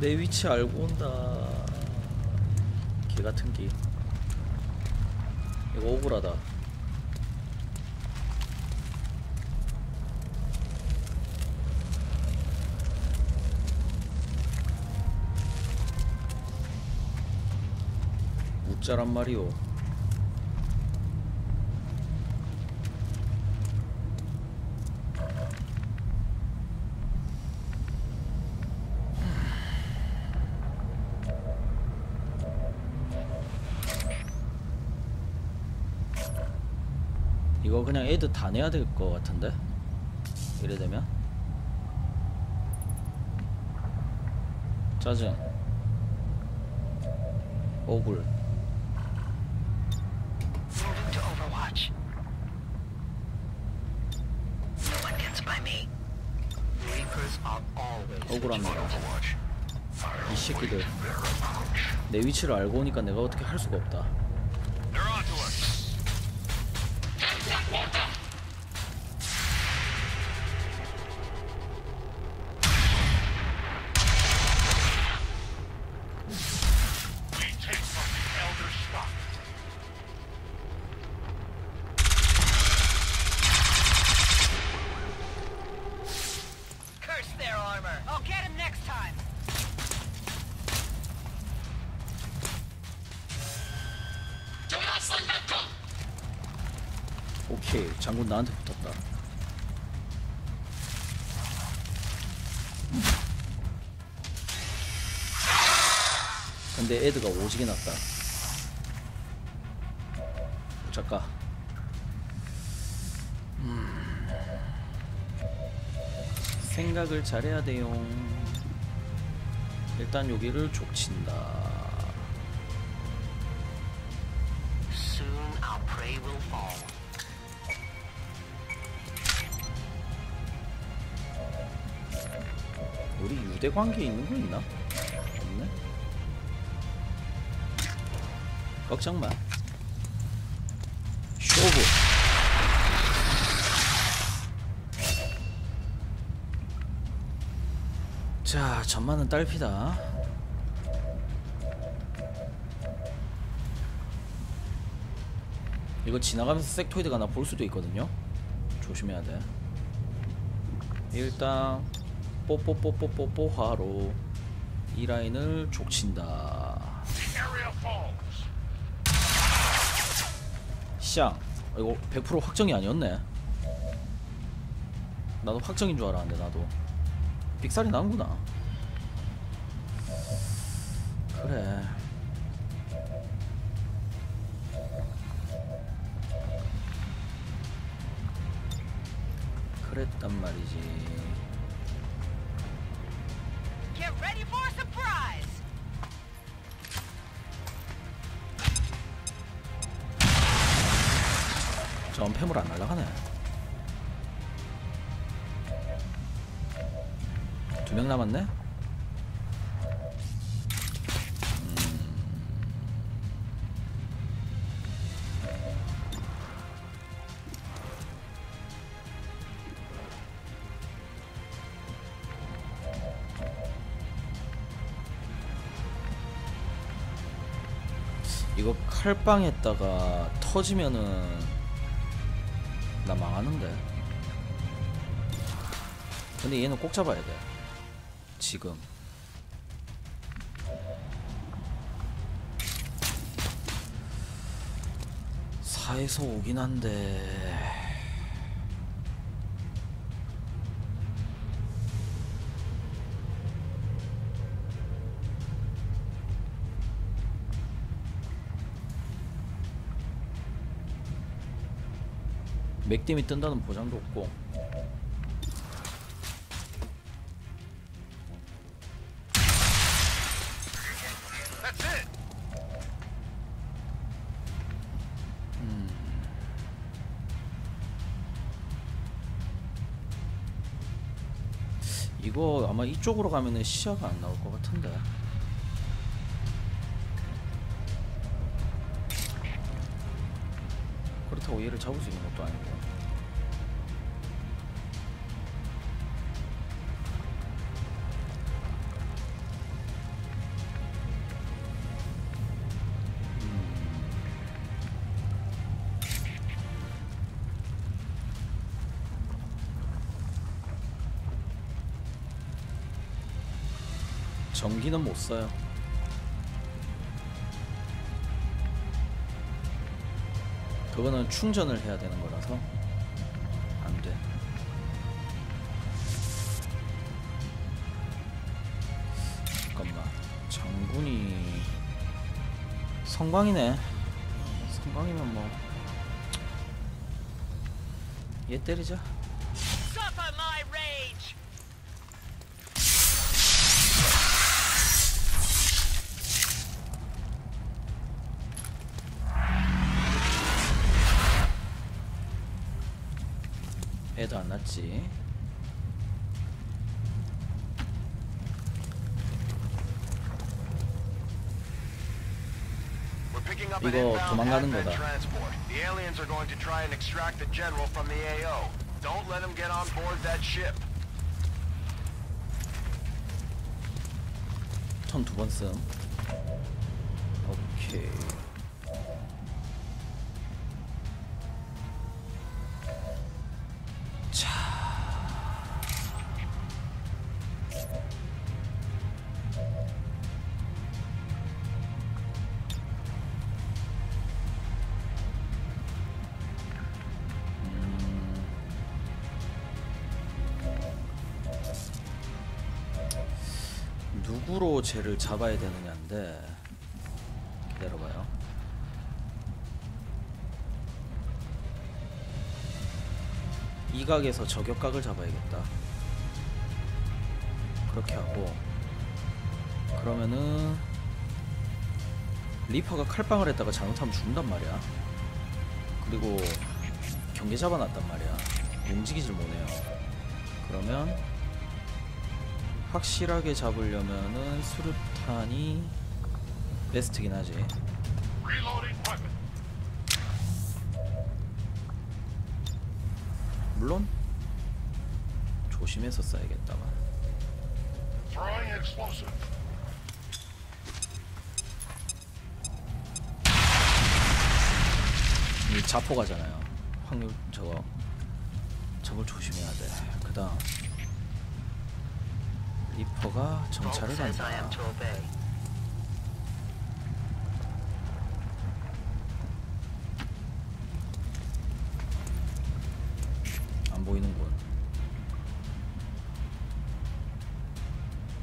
내 위치 알고 온다. 개 같은 기. 이거 억울하다. 웃자란 말이오 애드 다 내야 될 것 같은데 이래 되면 짜증 억울 억울합니다. 이 새끼들 내 위치를 알고 오니까 내가 어떻게 할 수가 없다 장군 나한테 붙었다. 근데 애드가 오지게 났다. 잠깐 음. 생각을 잘해야 돼요. 일단 여기를 족친다. Soon our prey will fall. 우리 유대 관계 있는 거 있나? 없네. 걱정 마. 쇼부. 자, 전만은 딸피다. 이거 지나가면서 섹토이드가 나 볼 수도 있거든요. 조심해야 돼. 일단 뽀뽀뽀뽀뽀뽀하로 이 라인을 족친다. 샹 이거 100% 확정이 아니었네. 나도 확정인 줄 알았는데 나도 삑살이 나는구나. 그래. 그랬단 말이지. 전 폐물 안 날라가네. 두 명 남았네. 음. 이거 칼빵했다가 터지면은 나 망하는데. 근데 얘는 꼭 잡아야 돼. 지금. 사에서 오긴 한데. 맥댐이 뜬다는 보장도 없고 it. 이거 아마 이쪽으로 가면은 시야가 안 나올 것 같은데 않고 얘를 잡을 수 있는 것도 아니고. 전기는 못 써요. 그거는 충전을 해야 되는 거라서 안 돼. 잠깐만. 장군이 성광이네. 성광이면 뭐. 얘 때리자. 애도 안 났지. We're picking up an 이거 inbound 도망가는 advent 거다. transport. The aliens are going to try and extract the general from the AO. Don't let them get on board that ship. 턴 두 번 씀. 오케이. 쟤를 잡아야 되느냐인데 기다려봐요. 이 각에서 저격각을 잡아야겠다. 그렇게 하고 그러면은 리퍼가 칼빵을 했다가 잘못하면 죽는단 말이야. 그리고 경계 잡아놨단 말이야. 움직이질 못해요. 그러면 확실하게 잡으려면은 수류탄이 베스트긴 하지. 물론 조심해서 explosive. 이 자포가잖아요. 확률 저거 저걸 조심해야 돼. 그 다음 리퍼가 정찰을 obey. 안 보이는군.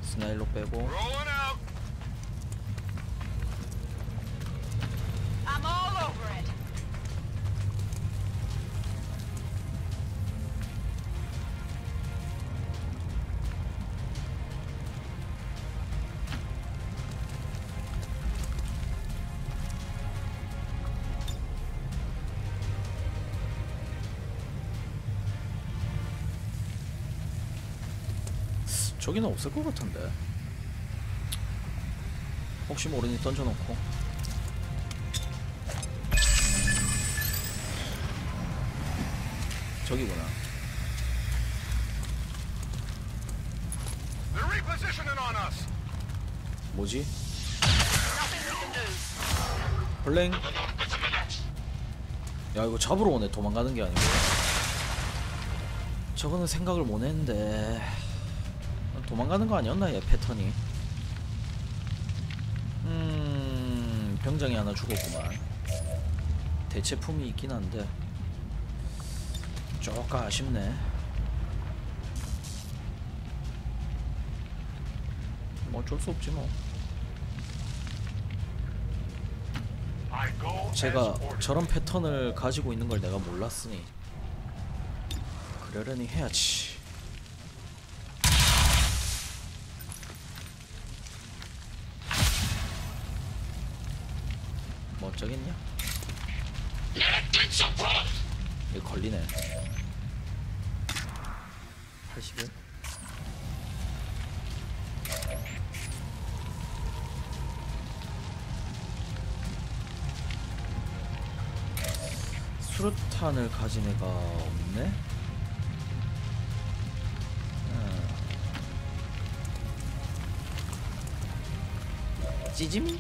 스나일로 빼고 저기는 없을 것 같은데. 혹시 모르니 던져놓고. 저기구나. 뭐지? 블랭. 야 이거 잡으러 오네 도망가는 게 아니고. 저거는 생각을 못 했는데 도망가는 거 아니었나 얘 패턴이. 음 병장이 하나 죽었구만. 대체품이 있긴 한데 조금 아쉽네. 뭐 어쩔 수 없지 뭐. 제가. 저런 패턴을 가지고 있는 걸 내가 몰랐으니 그러려니 해야지. 81. 수류탄을 가진 애가 없네? 음. 찌짐?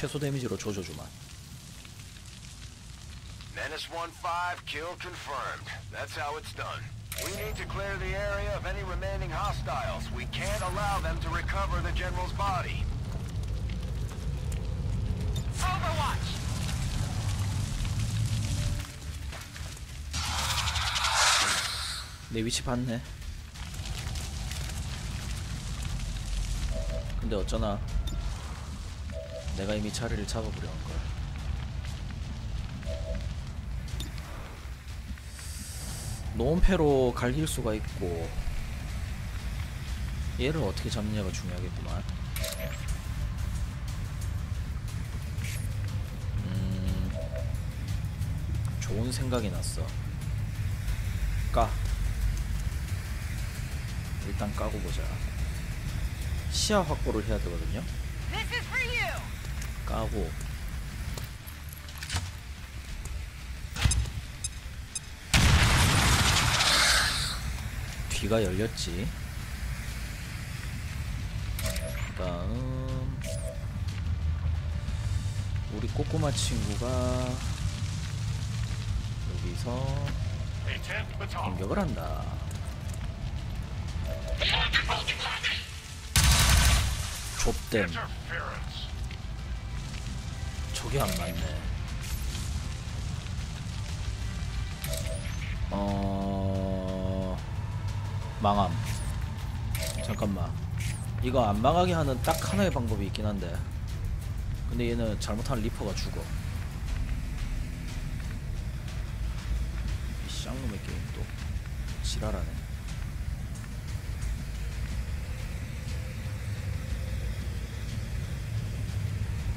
최소 데미지로 조져주마. Menace 1-5, kill confirmed. That's how it's done. We need to clear the area of any remaining hostiles. We can't allow them to recover the general's body. Overwatch! 내 위치 봤네. 근데 어쩌나 내가 이미 자리를 잡아버려온 걸. 노원패로 갈길 수가 있고 얘를 어떻게 잡느냐가 중요하겠구만. 음, 좋은 생각이 났어. 까. 일단 까고 보자. 시야 확보를 해야 되거든요. 까고 뒤가 열렸지. 그다음 우리 꼬꼬마 친구가 여기서 A 10th Battalion. 공격을 한다. 좁댐. 저게 안 맞네. 어 망함. 잠깐만. 이거 안 망하게 하는 딱 하나의 방법이 있긴 한데. 근데 얘는 잘못하면 리퍼가 죽어. 이 쌍놈의 게임 또 지랄하네.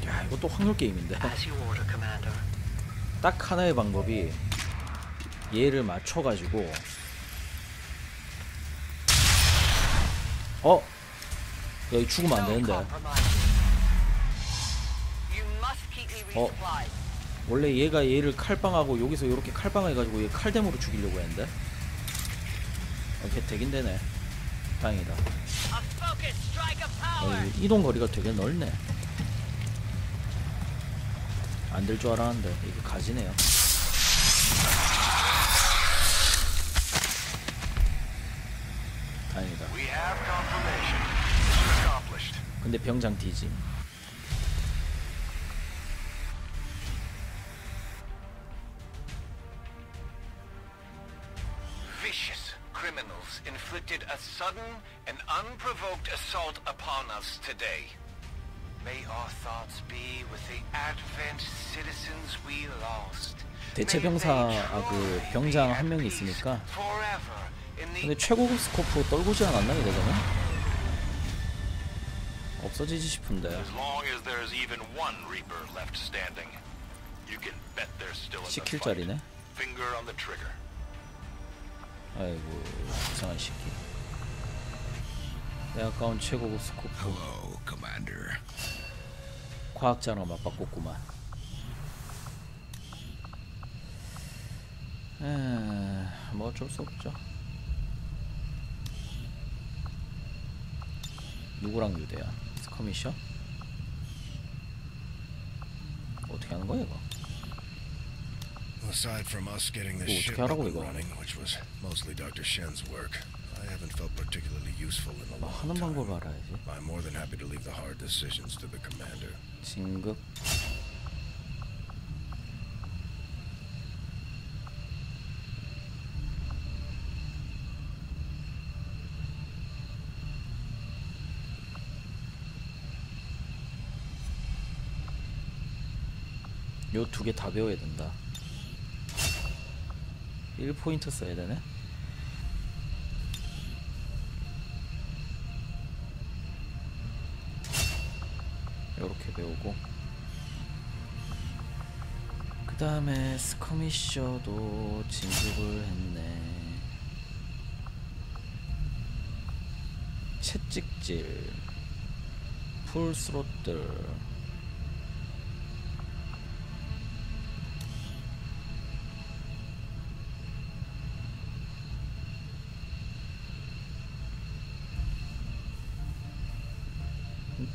야 이거 또 확률 게임인데. 딱 하나의 방법이 얘를 맞춰가지고 어? 여기 죽으면 안 되는데. resupplied. 원래 얘가 얘를 칼빵하고 여기서 이렇게 칼빵해가지고 얘 칼댐으로 죽이려고 했는데? 오케이 되긴 되네. 다행이다! 어, 이 이동 거리가 되게 넓네. 안 될 줄 알았는데 이게 가지네요 근데 병장 뒤지 Vicious criminals inflicted a sudden and unprovoked assault upon us today. May our thoughts be with the Advent citizens we lost. 대체 병사 아그 병장 한 명이 있으니까 근데 최고급 스코프 떨구지 않았나 이러잖아 없어지지 싶은데 As long as there's even one Reaper left standing, you can bet they're still in the fight. 10킬짜리네 Finger on the trigger. 아이고 이상한 새끼 내 아까운 최고급 스코프 Hello, Commander. 과학자랑 맞바꿨구만 에뭐 어쩔 수 없죠 누구랑 유대야 스 커미셔? 어떻게 하는 거야 이거 Aside from us getting this 뭐 ship 어떻게 up 하라고 and 이거 running, which was mostly Dr. Shen's work, I haven't felt particularly useful in a 뭐 long 하는 방법 time. 알아야지 I'm more than happy to leave the hard decisions to the commander. 진급 두 개 다 배워야 된다. 1포인트 써야 되네. 요렇게 배우고. 그 다음에 스커미셔도 진급을 했네. 채찍질. 풀스로틀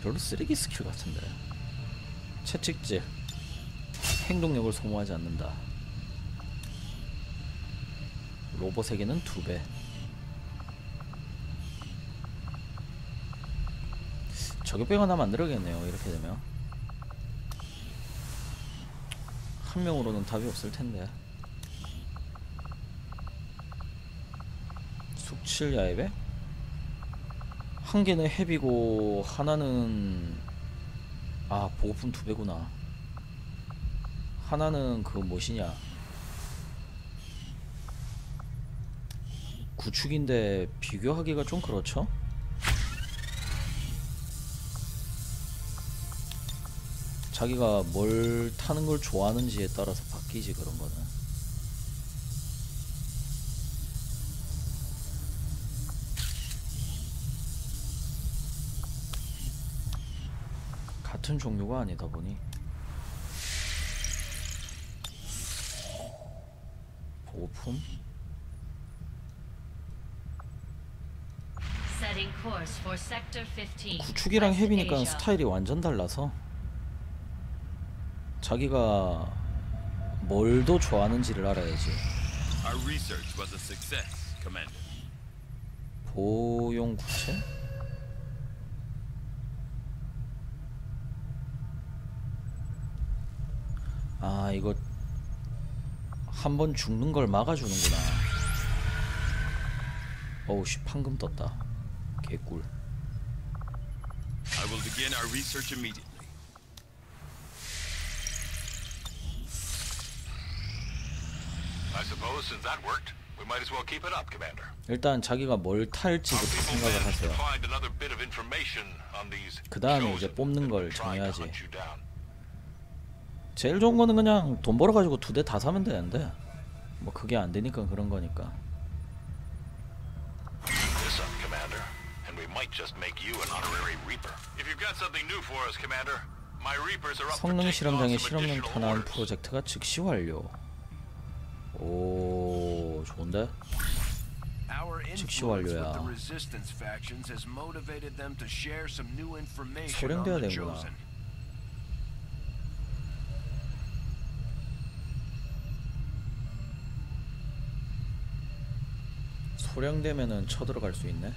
별로 쓰레기 스킬 같은데 채찍질 행동력을 소모하지 않는다 로봇에게는 두 배. 저격병 하나 만들어야겠네요. 이렇게 되면 한 명으로는 답이 없을 텐데. 숙칠 야외배? 한 개는 헤비고 하나는 아 보급품 두 배구나. 하나는 그 무엇이냐 구축인데 비교하기가 좀 그렇죠? 자기가 뭘 타는 걸 좋아하는지에 따라서 바뀌지 그런 거는 같은 종류가 아니다 보니 보품 Setting course for sector 15. 구축이랑 헤비니까. 스타일이 완전 달라서 자기가 뭘 더 좋아하는지를 알아야지 Our research was a success, Commander. 보용 구체? 아 이거 한 번 죽는 걸 막아주는구나 어우씨 판금 떴다 개꿀 I will begin our research immediately. I suppose since that worked, we might as well keep it up, Commander. 일단 자기가 뭘 탈지부터 생각을 하세요 그 다음에 이제 뽑는 걸 정해야지. 제일 좋은 거는 그냥 돈 벌어가지고 두 대 다 사면 되는데 뭐 그게 안 되니까 그런 거니까 up, Commander, and we might just make you an honorary Reaper. If you've got something new for us, Commander, my Reapers are up for 성능 taking on 실험장의 some 실험용 additional 탄환 orders. 프로젝트가 즉시 완료 오 좋은데 Our 즉시 완료야. with the resistance factions has motivated them to share some new information on 소량돼야 the 되는구나. chosen. 소량되면은 쳐들어갈 수 있네.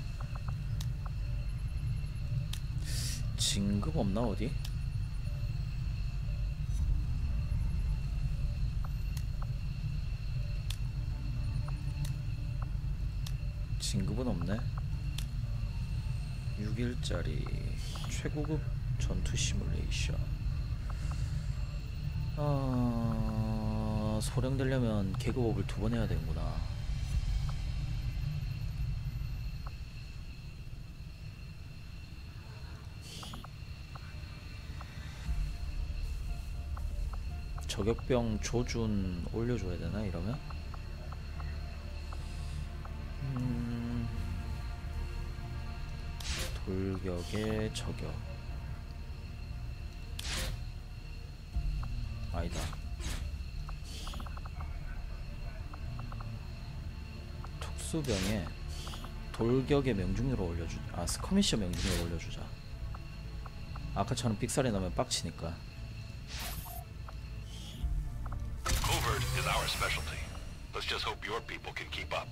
진급 없나 어디? 진급은 없네. 6일짜리 최고급 전투 시뮬레이션. 아... 소량되려면 계급업을 두 번 해야 되는구나 저격병 조준 올려줘야 되나 이러면? 음... 돌격의 저격. 아니다. 특수병에 돌격의 명중률을 올려주 아 스커미셔 명중률을 올려주자. 아까처럼 삑살이 나면 빡치니까 specialty. Let's just hope your people can keep up.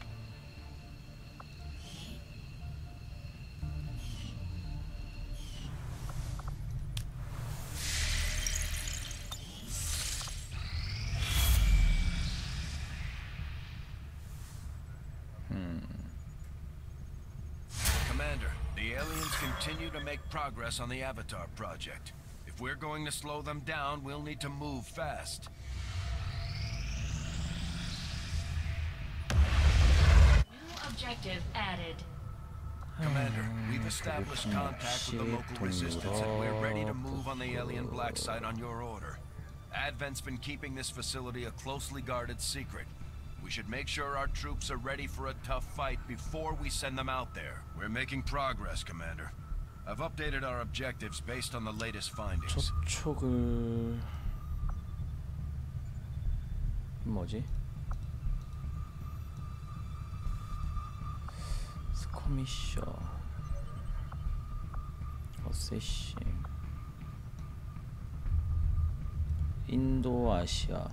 Hmm. Commander, the aliens continue to make progress on the Avatar project. If we're going to slow them down, we'll need to move fast. objective added. Commander, we've established contact with the local resistance and we're ready to move on the alien black site on your order. Advent's been keeping this facility a closely guarded secret. We should make sure our troops are ready for a tough fight before we send them out there. We're making progress, Commander. I've updated our objectives based on the latest findings. 접촉을 뭐지? 커미셔 어세싱 인도아시아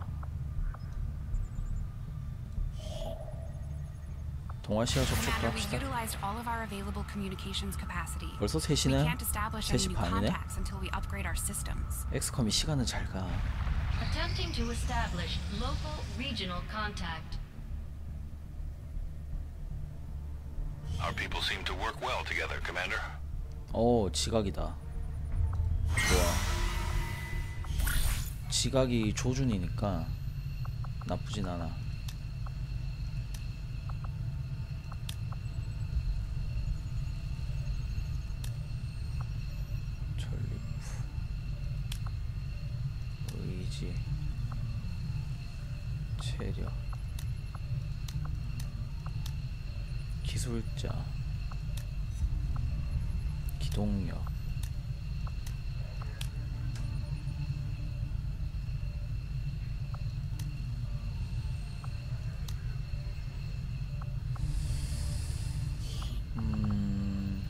동아시아 접촉도 합시다. utilized all of our available communications capacity. 벌써 We 3시네? can't establish any 3시 new 반이네? contacts until we upgrade our systems. 엑스컴이 시간은 잘 가. Attempting to establish local regional contact. Our people seem to work well together, Commander. 오 지각이다. 좋아. 지각이 조준이니까 나쁘진 않아. 전리프 의지 체력 기술자. 기동력. 음...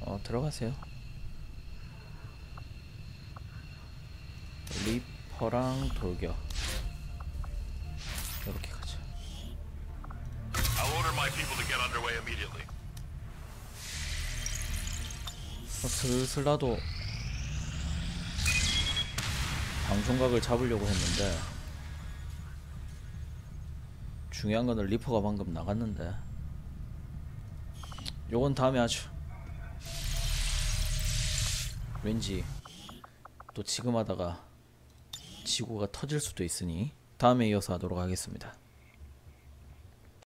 어 들어가세요 리퍼랑 돌격. 이렇게 가자. 어, 슬슬 나도 방송각을 잡으려고 했는데 중요한 거는 리퍼가 방금 나갔는데. 요건 다음에 하죠. 왠지 또 지금 하다가 지구가 터질 수도 있으니 다음에 이어서 하도록 하겠습니다